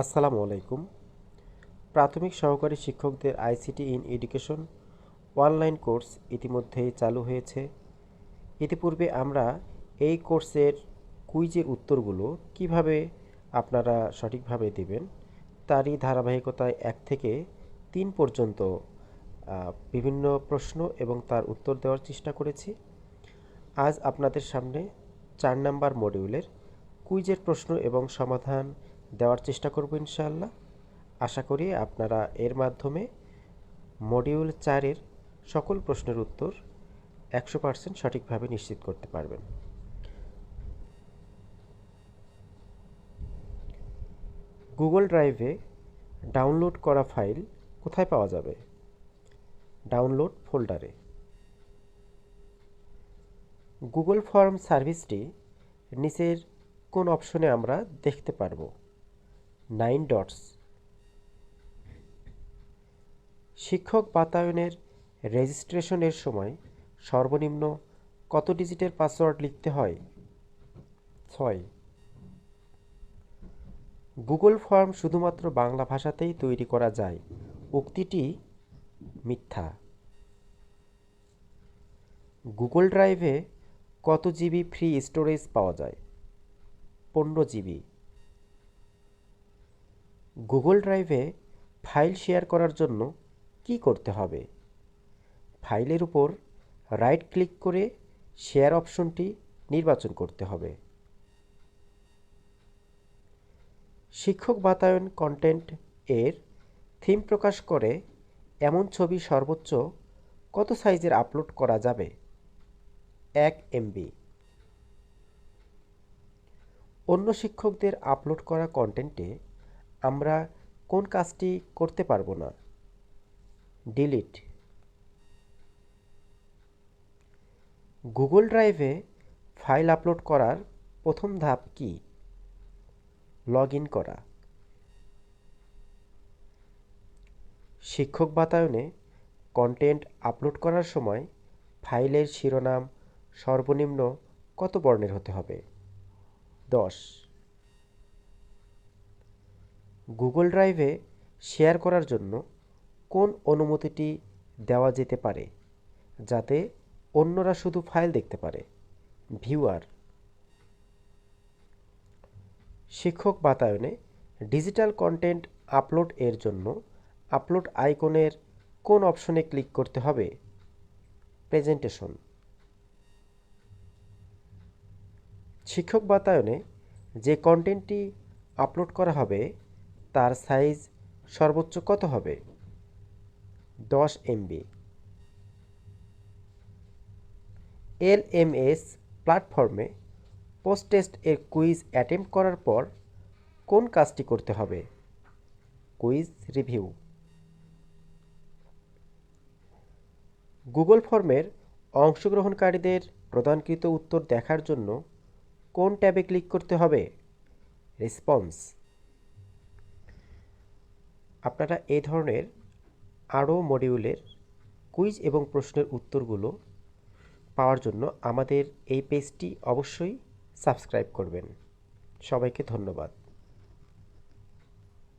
আসসালামু আলাইকুম। প্রাথমিক সহকারী শিক্ষকদের ICT in education online course ইতিমধ্যেই চালু হয়েছে। ইতিপূর্বে আমরা এই কোর্সের কুইজের উত্তরগুলো কীভাবে আপনারা সঠিকভাবে দেবেন, তারই ধারাবাহিকতায় এক থেকে তিন পর্যন্ত বিভিন্ন প্রশ্ন এবং তার উত্তর দেওয়ার চেষ্টা করেছি। আজ আপনাদের সামনে চার নাম্বার মডিউলের কুইজের প্রশ্ন এবং সমাধান দেওয়ার চেষ্টা করব ইনশাআল্লাহ। আশা করি আপনারা এর মাধ্যমে মডিউল চারের সকল প্রশ্নের উত্তর একশো পার্সেন্ট সঠিকভাবে নিশ্চিত করতে পারবেন। গুগল ড্রাইভে ডাউনলোড করা ফাইল কোথায় পাওয়া যাবে? ডাউনলোড ফোল্ডারে গুগল ফর্ম সার্ভিসটি নিচের কোন অপশনে আমরা দেখতে পারব। Nine dots. শিক্ষক বাতায়নের রেজিস্ট্রেশনের সময় সর্বনিম্ন কত ডিজিটের পাসওয়ার্ড লিখতে হয়? ছয়। গুগল ফর্ম শুধুমাত্র বাংলা ভাষাতেই তৈরি করা যায়। উক্তিটি মিথ্যা। গুগল ড্রাইভে কত জিবি ফ্রি স্টোরেজ পাওয়া যায়? পনেরো জিবি। গুগল ড্রাইভে ফাইল শেয়ার করার জন্য কি করতে হবে? ফাইলের উপর রাইট ক্লিক করে শেয়ার অপশনটি নির্বাচন করতে হবে। শিক্ষক বাতায়ন কন্টেন্ট এর থিম প্রকাশ করে এমন ছবি সর্বোচ্চ কত সাইজের আপলোড করা যাবে? এক এমবি। অন্য শিক্ষকদের আপলোড করা কন্টেন্টে আমরা কোন কাজটি করতে পারব না? ডিলিট। গুগল ড্রাইভে ফাইল আপলোড করার প্রথম ধাপ কি? লগ ইন করা। শিক্ষক বাতায়নে কন্টেন্ট আপলোড করার সময় ফাইলের শিরোনাম সর্বনিম্ন কত বর্ণের হতে হবে? দশ। গুগল ড্রাইভে শেয়ার করার জন্য কোন অনুমতিটি দেওয়া যেতে পারে? যাতে অন্যরা শুধু ফাইল দেখতে পারে। ভিউয়ার শিক্ষক বাতায়নে ডিজিটাল কন্টেন্ট আপলোড এর জন্য আপলোড আইকনের কোন অপশনে ক্লিক করতে হবে? প্রেজেন্টেশন শিক্ষক বাতায়নে যে কন্টেন্টটি আপলোড করা হবে তার সাইজ সর্বোচ্চ কত হবে? দশ এমবি। এল এম এস প্ল্যাটফর্মে পোস্ট টেস্ট এর কুইজ অ্যাটেম্প করার পর কোন কাজটি করতে হবে? Quiz review. গুগল ফর্মের অংশগ্রহণকারীদের প্রদানকৃত উত্তর দেখার জন্য কোন ট্যাবে ক্লিক করতে হবে? রেসপন্স। আপনারা এই ধরনের আরও মডিউলের কুইজ এবং প্রশ্নের উত্তরগুলো পাওয়ার জন্য আমাদের এই পেজটি অবশ্যই সাবস্ক্রাইব করবেন। সবাইকে ধন্যবাদ।